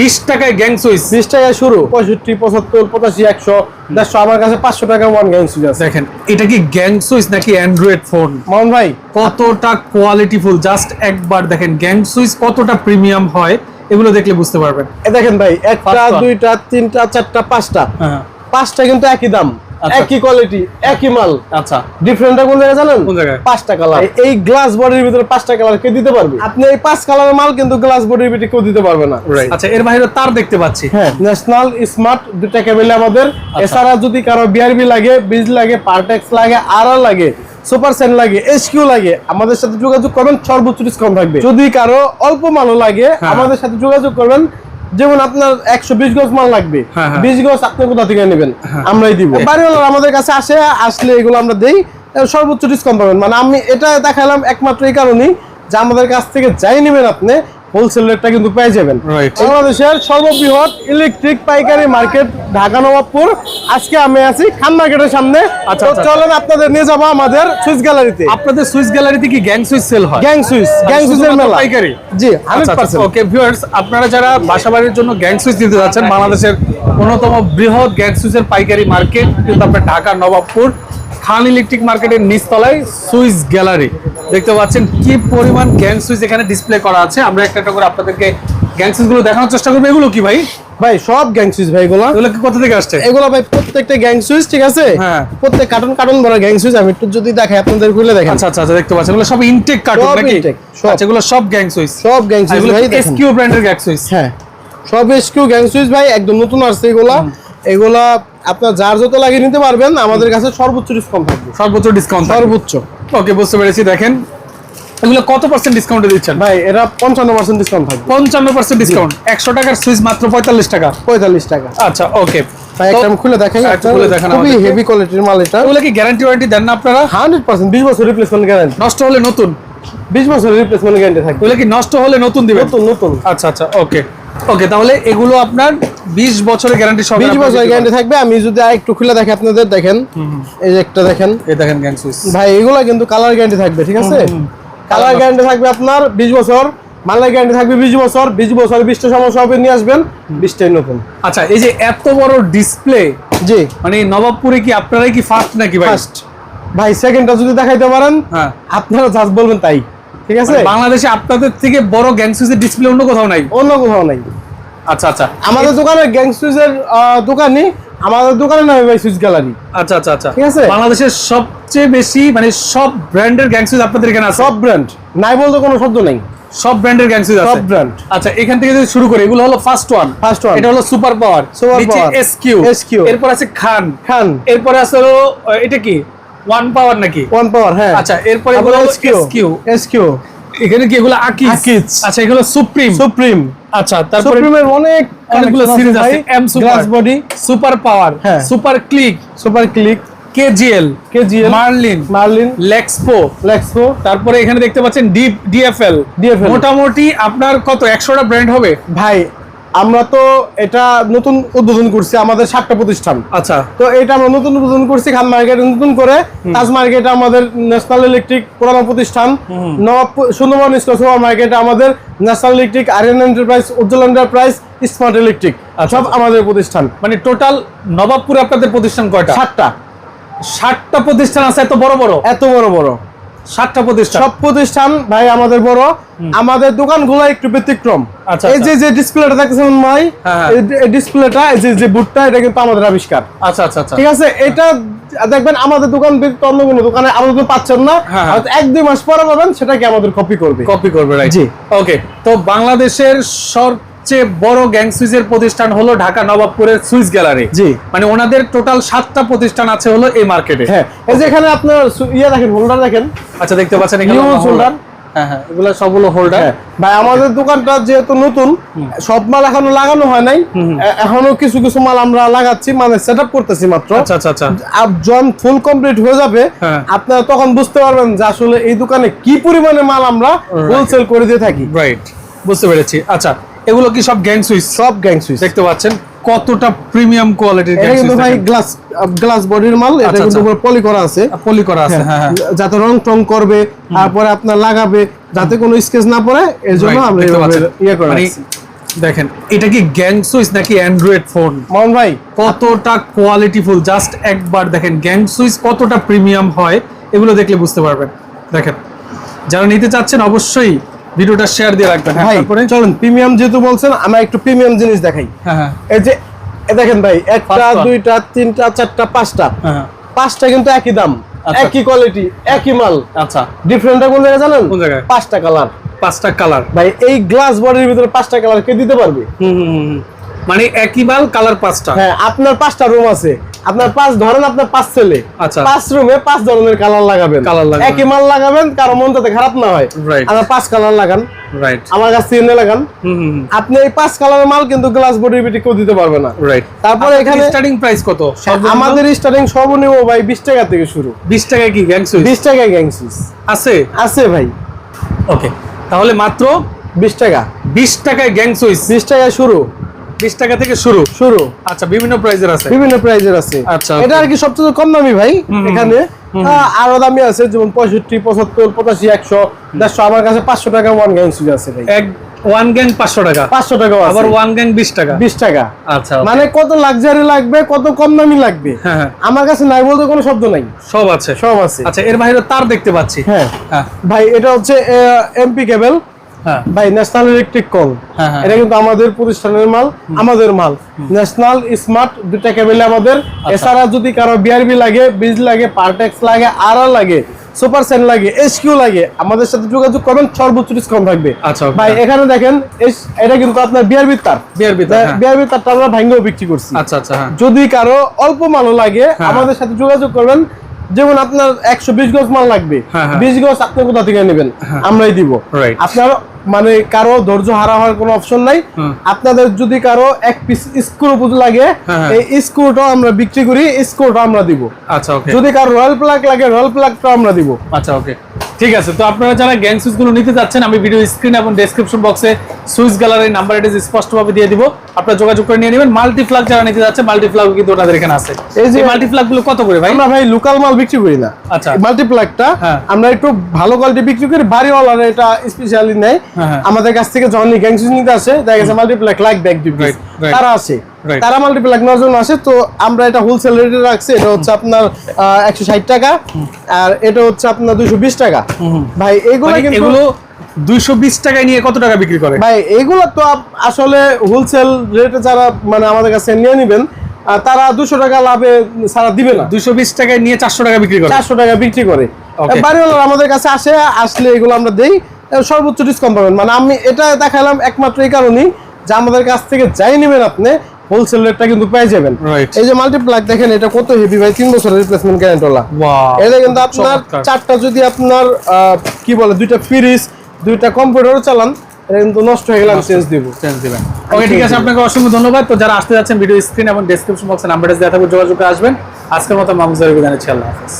বিশ টাকায় gang switch বিশ টাকায় শুরু। পঁয়ষট্টি পঁচাত্তর পঁচাশি একশো দেড়শো আমার কাছে পাঁচশো টাকা ওয়ান গ্যাং সুইচ আছে। দেখেন এটা কি গ্যাং সুইচ নাকি অ্যান্ড্রয়েড ফোন মন ভাই কতটা কোয়ালিটি ফুল জাস্ট একবার দেখেন গ্যাং সুইচ কতটা প্রিমিয়াম হয় এগুলো দেখলে বুঝতে পারবেন। দেখেন ভাই একটা। দুইটা তিনটা চারটা পাঁচটা। হ্যাঁ। পাঁচটা কিন্তু একই দাম। একই কোয়ালিটি একই মাল। আচ্ছা। ডিফারেন্টটা কোন জায়গায় জানেন? কোন জায়গায়? পাঁচটা কালার এই গ্লাস বডির ভিতরে পাঁচটা কালার কে দিতে পারবে? আপনি এই পাঁচ কালারের মাল কিন্তু গ্লাস বডির ভিতরে কেউ দিতে পারবে না। আচ্ছা এর বাইরে তার দেখতে পাচ্ছি। হ্যাঁ। ন্যাশনাল স্মার্ট দুটা কেবল আমাদের। আচ্ছা। এছাড়া যদি কারও বিআরবি লাগে বিজ লাগে পার্টেক্স লাগে আর লাগে সুপার সেন লাগে এসকিউ লাগে আমাদের সাথে যোগাযোগ করবেন সর্বোচ্চ ডিসকাউন্ট থাকবে। যদি কারও অল্প মালও লাগে হ্যাঁ। আমাদের সাথে যোগাযোগ করবেন যেমন আপনার একশো বিশ গজ মাল লাগবে। হ্যাঁ, হ্যাঁ। বিশ গজ আপনি কোথা থেকে নেবেন? আমরাই দিব। বাড়িওয়ালার আমাদের কাছে আসে আসলে এগুলো আমরা দেই সর্বোচ্চ ডিসকাউন্ট পাবেন। মানে আমি এটা দেখালাম একমাত্র এই কারণেই যে আমাদের কাছ থেকে যাই নেবেন আপনি হোলসেল রেটটা কিন্তু পেয়ে যাবেন। বাংলাদেশের সর্ববৃহৎ ইলেকট্রিক পাইকারি মার্কেট ঢাকা নবাবপুর। আজকে আমি আছি খান মার্কেটের সামনে। আচ্ছা, আচ্ছা। চলেন আপনাদের নিয়ে যাব আমাদের সুইচ গ্যালারিতে আপনাদের সুইচ গ্যালারিতে কি গ্যাং সুইচ সেল হয়? গ্যাং সুইচ গ্যাং সুইচের মেলা। পাইকারি? জি আচ্ছা ওকে ভিউয়ার্স আপনারা যারা বাসাবাড়ির জন্য গ্যাং সুইচ দিতে যাচ্ছেন বাংলাদেশের অন্যতম বৃহৎ গ্যাং সুইচের পাইকারি মার্কেট কিন্তু আপনার ঢাকা নবাবপুর। খান ইলেকট্রিক মার্কেটের নিচতলায় সুইচ গ্যালারি। দেখতে পাচ্ছেন কি পরিমাণ গ্যাং সুইচ এখানে ডিসপ্লে করা আছে। আমরা একটা একটা করে আপনাদেরকে গ্যাং সুইচগুলো দেখানোর চেষ্টা করব। এগুলো কি ভাই? ভাই সব গ্যাং সুইচ ভাই এগুলো। এগুলো কোথা থেকে আসছে? এগুলো ভাই প্রত্যেকটা গ্যাং সুইচ ঠিক আছে? হ্যাঁ। প্রত্যেক কার্টন কার্টন ভরা গ্যাং সুইচ আমি একটু যদি দেখাই আপনাদের খুলে দেখেন। আচ্ছা আচ্ছা আচ্ছা, দেখতে পাচ্ছেন। এগুলো সব ইনটেক কার্টুন নাকি? আচ্ছা এগুলো সব গ্যাং সুইচ সব গ্যাং সুইচ ভাই এসকিউ ব্র্যান্ডের গ্যাং সুইচ হ্যাঁ। সব এসকিউ গ্যাং সুইচ ভাই একদম নতুন আসছে এগুলা। এগুলা আপনার যার যত লাগিয়ে নিতে পারবেন আমাদের কাছে সর্বোচ্চ ডিসকাউন্ট থাকবে। সর্বোচ্চ ডিসকাউন্ট সর্বোচ্চ। ওকে বুঝতে পেরেছি দেখেন। এগুলো কত পার্সেন্ট ডিসকাউন্টে দিচ্ছেন? ভাই এরা পঞ্চান্ন পার্সেন্ট ডিসকাউন্ট থাকবে। পঞ্চান্ন পার্সেন্ট ডিসকাউন্ট একশো টাকার সুইচ মাত্র পঁয়তাল্লিশ টাকা। পঁয়তাল্লিশ টাকা। আচ্ছা ওকে খুলে দেখাই খুলে দেখান খুবই হেভি কোয়ালিটির মাল এটা। কি গ্যারান্টি ওয়ারেন্টি দেন না আপনারা? হান্ড্রেড পার্সেন্ট বিশ বছর রিপ্লেসমেন্ট গ্যারান্টি নষ্ট হলে নতুন? বিশ বছর রিপ্লেসমেন্ট গ্যারান্টি থাকবে। কি নষ্ট হলে নতুন নতুন নতুন। আচ্ছা আচ্ছা ওকে ওকে তাহলে এগুলো আপনার বিশ বছরের গ্যারান্টি সহ বিশ বছরের গ্যারান্টি থাকবে। আমি যদি আর একটু খুলে দেখি আপনাদের দেখেন। এই যে একটা দেখেন। এই দেখেন গ্যাং সুইচ ভাই এগুলো কিন্তু কালার গ্যারান্টি থাকবে ঠিক আছে? কালার গ্যারান্টি থাকবে আপনার বিশ বছর মালের গ্যারান্টি থাকবে বিশ বছর বিশ বছর বিশটা সমস্যা হবে নিয়ে আসবেন বিশটাই নতুন। আচ্ছা এই যে এত বড় ডিসপ্লে জি। মানে নবাবপুরে কি আপনারাই কি ফার্স্ট নাকি ভাই? ফার্স্ট ভাই সেকেন্ডটা যদি দেখাইতে পারেন হ্যাঁ। আপনারা জাস্ট বলবেন তাই। ঠিক আছে? মানে বাংলাদেশে আপনাদের থেকে বড় গ্যাং সুইচের ডিসপ্লে অন্য কোথাও নাই? অন্য কোথাও নাই। আচ্ছা আচ্ছা। আমাদের দোকানে গ্যাং সুইচের দোকানই আমাদের দোকানের নামে ভাই সুইচ গ্যালারি আচ্ছা আচ্ছা আচ্ছা। ঠিক আছে? বাংলাদেশের সবচেয়ে বেশি মানে সব ব্র্যান্ডের গ্যাং সুইচ আপনাদের এখানে আছে? সব ব্র্যান্ড। নাই বলতে কোনো শব্দ নেই। সব ব্র্যান্ডের গ্যাং সুইচ আছে? সব ব্র্যান্ড। আচ্ছা এখান থেকে যদি শুরু করি এগুলো হলো ফার্স্ট ওয়ান ফার্স্ট ওয়ান এটা হলো সুপার পাওয়ার নিচে power। এসকিউ SQ এরপর আছে খান। খান। এরপর আছে হলো এটা কি? ওয়ান পাওয়ার নাকি? ওয়ান পাওয়ার হ্যাঁ। আচ্ছা এরপরে হলো এসকিউ এসকিউ এখানে কি এগুলো আকিজ। আচ্ছা এগুলো সুপ্রিম সুপ্রিম আচ্ছা তারপরে সুপ্রিমের অনেক অনেকগুলো সিরিজ আছে M super body super power হ্যাঁ। Super click super click KGL KGL Merlin Merlin Lexpo Lexo তারপরে এখানে দেখতে পাচ্ছেন ডিপ ডিএফএল DFL মোটামুটি আপনার কত একশোটা ব্র্যান্ড হবে? ভাই আমরা তো এটা নতুন উদ্বোধন করছি আমাদের সাতটা প্রতিষ্ঠান। আচ্ছা। তো এটা আমরা নতুন উদ্বোধন করছি খান মার্কেট নতুন করে। তাজ মার্কেট আমাদের ন্যাশনাল ইলেকট্রিক পুরানো প্রতিষ্ঠান। নবাবপুর সুন্দরবন সুপার মার্কেট আমাদের national electric Aryan enterprise Ujjwal enterprise smart electric আচ্ছা, সব আচ্ছা। আমাদের প্রতিষ্ঠান। মানে টোটাল নবাবপুরে আপনাদের প্রতিষ্ঠান কয়টা? সাতটা। ষাটটা প্রতিষ্ঠান আছে এত বড় বড়? এত বড় বড়। ষাটটা প্রতিষ্ঠান? সব প্রতিষ্ঠান ভাই আমাদের বড়। আমাদের দোকানগুলো একটু ব্যতিক্রম। এই যে যে ডিসপ্লেটা দেখছেন ভাই। এই ডিসপ্লেটা এই যে যে বুটটা এটা কিন্তু আমাদের আবিষ্কার। আচ্ছা আচ্ছা ঠিক আছে? এটা দেখবেন আমাদের দোকান ব্যতীত অন্য কোনো দোকানে আমাদের তো পাচ্ছেন না। হয়তো এক দুই মাস পরে পাবেন সেটাকে আমাদের কপি করবে। কপি করবে রাইট জি। ওকে তো বাংলাদেশের সবচেয়ে বড় গ্যাং সুইচের প্রতিষ্ঠান হলো ঢাকা নবাবপুরের সুইচ গ্যালারি। জি। মানে ওনাদের টোটাল সাতটা প্রতিষ্ঠান আছে হলো এই মার্কেটে হ্যাঁ এই যে এখানে আপনার ইয়ে দেখেন হোল্ডার দেখেন। আচ্ছা দেখতে পাচ্ছেন এখানে হ্যাঁ হ্যাঁ এগুলো সবগুলো হোল্ডার ভাই আমাদের দোকানটা যেহেতু নতুন সব মাল এখনও লাগানো হয় নাই। এখনও কিছু কিছু মাল আমরা লাগাচ্ছি মানে সেট আপ করতেছি মাত্র। আচ্ছা আচ্ছা আচ্ছা। আপ যখন ফুল কমপ্লিট হয়ে যাবে হ্যাঁ। আপনারা তখন বুঝতে পারবেন যে আসলে এই দোকানে কি পরিমাণে মাল আমরা হোলসেল করে দিয়ে থাকি। রাইট বুঝতে পেরেছি। আচ্ছা এগুলো কি সব গ্যাং সুইচ সব গ্যাং সুইচ দেখতে পাচ্ছেন। কতটা প্রিমিয়াম কোয়ালিটির এটা কিন্তু ভাই গ্লাস গ্লাস বডির মাল এটা আচ্ছা, কিন্তু আচ্ছা। পলি করা আছে। পলি করা আছে হ্যাঁ হ্যাঁ। যাতে রং টং করবে তারপরে আপনার লাগাবে যাতে কোনো স্কেচ না পড়ে এর জন্য আমরা। ইয়ে করে মানে দেখেন এটা কি গ্যাং সুইচ নাকি অ্যান্ড্রয়েড ফোন মোহন ভাই কতটা কোয়ালিটিফুল জাস্ট একবার দেখেন গ্যাং সুইচ কতটা প্রিমিয়াম হয় এগুলো দেখলে বুঝতে পারবেন। দেখেন যারা নিতে চাচ্ছেন অবশ্যই ভিডিওটা শেয়ার দিয়ে রাখবেন হ্যাঁ ভাই। তারপরে? চলুন প্রিমিয়াম যেহেতু বলছেন আমরা একটু প্রিমিয়াম জিনিস দেখাই। হ্যাঁ হ্যাঁ। এই যে দেখেন ভাই একটা পাঁচটা। দুইটা তিনটা চারটা পাঁচটা। হ্যাঁ। পাঁচটা কিন্তু একই দাম আচ্ছা। একই কোয়ালিটি একই মাল। আচ্ছা। ডিফারেন্টটা কোন জায়গায় জানেন? কোন জায়গায়? পাঁচটা কালার পাঁচটা কালার ভাই এই গ্লাস বডির ভিতরে পাঁচটা কালার কে দিতে পারবে? হুম, হুম। মানে একই মাল কালার পাঁচটা। হ্যাঁ আপনার পাঁচটা রুম আছে। আপনার পাঁচ ধরেন আপনার পাঁচ ছেলে। আচ্ছা। পাঁচ রুমে পাঁচ ধরনের কালার লাগাবেন। কালার লাগাবেন। একই মাল লাগাবেন কারও মন যাতে খারাপ না হয়. আপনার পাঁচ কালার লাগান। রাইট আমার কাছ থেকে লাগান। হুম হুম আপনি এই পাঁচ কালারের মাল কিন্তু গ্লাস বডির ভিতরে কেউ দিতে পারবে না। রাইট তারপরে এখানে স্টার্টিং প্রাইস কত? আমাদের স্টার্টিং সর্বনিম্ন ভাই বিশ টাকা থেকে শুরু। 20 টাকায় কি গ্যাং সুইচ বিশ টাকায় গ্যাংসিস আছে? আছে ভাই। ওকে তাহলে মাত্র বিশ টাকা। 20 টাকায় গ্যাং সুইচ বিশ টাকায় শুরু। 20 টাকা থেকে শুরু। শুরু। আচ্ছা বিভিন্ন প্রাইজের আছে। বিভিন্ন প্রাইজের আছে। আচ্ছা, এটা আর কি সবচেয়ে কম দামি ভাই এখানে। আরও দামি আছে যেমন পঁয়ষট্টি পঁচাত্তর পঁচাশি একশো দেড়শো। আমার কাছে পাঁচশো টাকা ওয়ান গ্যাং সুইচ আছে ভাই। এক ওয়ান গ্যাং 500 টাকা। পাঁচশো টাকা আবার ওয়ান গ্যাং 20 টাকা। বিশ টাকা। আচ্ছা মানে কত লাক্সারি লাগবে কত কম দামি লাগবে? হ্যাঁ, হ্যাঁ। আমার কাছে নাই বলতে কোনো শব্দ নাই। সব আছে। সব আছে। আচ্ছা এর বাইরে তার দেখতে পাচ্ছি। হ্যাঁ। হ্যাঁ। ভাই এটা হচ্ছে এমপি কেবল ভাই ন্যাশনাল ইলেকট্রিক কল হ্যাঁ, হ্যাঁ। এটা কিন্তু আমাদের প্রতিষ্ঠানের মাল আমাদের মাল। ন্যাশনাল স্মার্ট দুটা কেবল আমাদের। আচ্ছা। এছাড়া যদি কারও বিআরবি লাগে বিজ লাগে পার্টেক্স লাগে আর লাগে সুপার সেন লাগে এসকিউ লাগে আমাদের সাথে যোগাযোগ করবেন সর্বোচ্চ ডিসকাউন্ট থাকবে। আচ্ছা, ভাই এখানে দেখেন এটা কিন্তু আপনার বিআরবি তার। BRB তার, হ্যাঁ। বিআরবি তারটা আমরা ভাঙ্গেও বিক্রি করছি। আচ্ছা আচ্ছা হ্যাঁ। যদি কারও অল্প মালও লাগে হ্যাঁ। আমাদের সাথে যোগাযোগ করবেন। যেমন আপনার একশো বিশ গজ মাল লাগবে। হ্যাঁ, হ্যাঁ। বিশ গজ আপনি কোথা থেকে নেবেন? আমরাই দিব। আপনার মানে কারও ধৈর্য হারা হওয়ার কোনো অপশন নাই। আপনাদের যদি কারও এক পিস স্ক্রু লাগে হ্যাঁ, হ্যাঁ। এই স্ক্রুটা আমরা বিক্রি করি স্ক্রুটা আমরা দিব। আচ্ছা যদি কারও রয়্যাল প্লাগ লাগে রয়্যাল প্লাগটা আমরা দিব। আচ্ছা ওকে ঠিক আছে তো আপনারা যারা গ্যাং সুইচগুলো নিতে যাচ্ছেন আমি ভিডিও স্ক্রিন এবং ডেসক্রিপশন বক্সে সুইচ গ্যালারির নাম্বার এটা স্পষ্টভাবে দিয়ে দিব আপনারা যোগাযোগ করে নিয়ে নেবেন মাল্টি ফ্লাগ যারা নিতে যাচ্ছে মাল্টি ফ্লাগ কিন্তু ওনাদের এখানে আছে এই যে- যে মাল্টি ফ্লাগগুলো কত করে ভাই আমরা ভাই লোকাল মাল বিক্রি করি না আচ্ছা। মাল্টিপ্লাগটা হ্যাঁ। আমরা একটু ভালো কোয়ালিটি বিক্রি করি বাড়িওয়ালারা এটা স্পেশালি নেয় হ্যাঁ, হ্যাঁ। আমাদের কাছ থেকে যখন গ্যাংসিস নিতে আসে দেখা গেছে মাল্টিপ্লাগ লাইক ব্যাগ দিবে. তারা Right. তারা আসে তো আমরা এটা হোলসেল রেটে রাখছি এটা হচ্ছে আপনার একশো ষাট টাকা আর এটা হচ্ছে আপনার দুশো বিশ টাকা। ভাই এগুলো মানে কিন্তু এগুলো দুইশো বিশ টাকায় নিয়ে কত টাকা বিক্রি করে? ভাই এগুলো তো আসলে হোলসেল রেটে যারা মানে আমাদের কাছে নিয়ে নেবেন তারা দুশো টাকা লাভে সারা দিবে না। দুইশো বিশ টাকায় নিয়ে চারশো টাকা বিক্রি করে? চারশো টাকা বিক্রি করে. বাড়িওয়ালারা আমাদের কাছে আসে আসলে এগুলো আমরা দেই সর্বোচ্চ ডিসকাউন্ট পাবেন। মানে আমি এটা দেখালাম একমাত্র এই কারণেই যে আমাদের কাছ থেকে যাই নেবেন আপনি হোলসেল রেটটা কিন্তু পেয়ে যাবেন। এই যে দেখেন এটা কত হেভি ভাই? তিন বছরের রিপ্লেসমেন্ট এটা কিন্তু আপনার চারটা যদি আপনার কি বলে দুইটা ফ্রিজ দুইটা কম্পিউটারও চালান কিন্তু নষ্ট হয়ে গেলে চেঞ্জ দিব। চেঞ্জ দিবেন। ওকে ঠিক আছে আপনাকে অসংখ্য ধন্যবাদ। তো যারা আসতে যাচ্ছেন ভিডিও স্ক্রিন এবং ডেসক্রিপশন বক্সে নাম্বারটা দেওয়া থাকবে যোগাযোগ করে আসবেন। আজকের মতো মামুজার বিধানে আল্লাহ হাফেজ।